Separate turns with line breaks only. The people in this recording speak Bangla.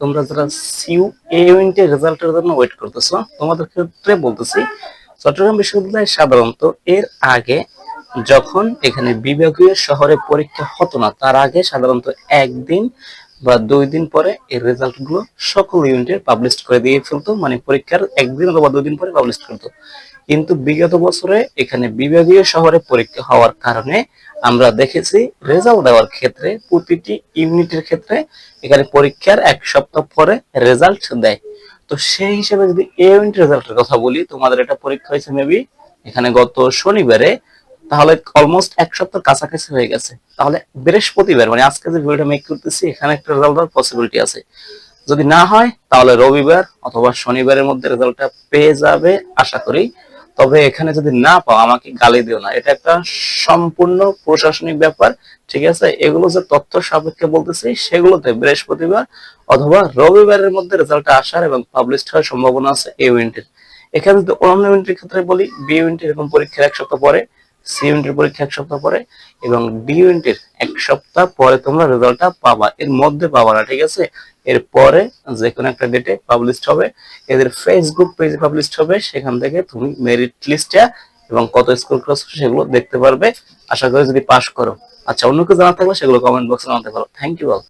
তোমরা যারা সিউ এ রেজাল্টের জন্য ওয়েট তোমাদের ক্ষেত্রে বলতেছি, চট্টগ্রাম বিশ্ববিদ্যালয়ে সাধারণত এর আগে যখন এখানে বিভাগীয় শহরে পরীক্ষা হতো না, তার আগে সাধারণত একদিন বা দুই দিন পরে এই রেজাল্টগুলো সকল ইউনিটের পাবলিশ করে দিয়ে ফেলতো মানে পরীক্ষার একদিন অথবা দুই দিন পরে পাবলিশ করতো। কিন্তু বিগত বছরে এখানে বিভাগীয় শহরে পরীক্ষা হওয়ার কারণে আমরা দেখেছি রেজাল্ট দেওয়ার ক্ষেত্রে, প্রতিটি ইউনিটের ক্ষেত্রে এখানে পরীক্ষার এক সপ্তাহ পরে রেজাল্ট দেয়। তো সেই হিসেবে যদি এ ইউনিট রেজাল্টের কথা বলি, তোমাদের এটা পরীক্ষা হয়েছে মেবি এখানে গত শনিবারে তাহলে অলমোস্ট এক সপ্তাহ কাছাকাছি হয়ে গেছে। তাহলে বৃহস্পতিবার মানে আজকে যে ভিডিওটা মেক করতেছি, এখানে একটা রেজাল্ট হওয়ার পসিবিলিটি আছে। যদি না হয়, তাহলে রবিবার অথবা শনিবারের মধ্যে রেজাল্টটা পেয়ে যাবে, আশা করি। তবে এখানে যদি না পাও, আমাকে গালি দিও না। এটা একটা সম্পূর্ণ প্রশাসনিক ব্যাপার, ঠিক আছে? এগুলো যে তথ্য সাপেক্ষে বলতেছি, সেগুলোতে বৃহস্পতিবার অথবা রবিবারের মধ্যে রেজাল্টটা আসার এবং পাবলিশ হওয়ার সম্ভাবনা আছে এই ইউনিটের এখানে যদি অন্য ইউনিটের ক্ষেত্রে বলি বি ইউনিট এরকম পরীক্ষার এক সপ্তাহ পরে সি ইউনিটের পরীক্ষা এক সপ্তাহ পরে এবং ডি ইউনিটের এক সপ্তাহ পরে তোমরা রেজাল্টটা পাবা। এর মধ্যে পাবা না, ঠিক আছে? এর পরে যে কোনো একটা ডেটে পাবলিশ হবে। এদের ফেসবুক পেজে পাবলিশ হবে। সেখান থেকে তুমি মেরিট লিস্টটা এবং কত স্কোর ক্রস সেগুলো দেখতে পারবে। আশা করি যদি পাস করো। আচ্ছা অন্য কেউ জানা থাকলে সেগুলো কমেন্ট বক্সে জানাতে পারো। Thank you all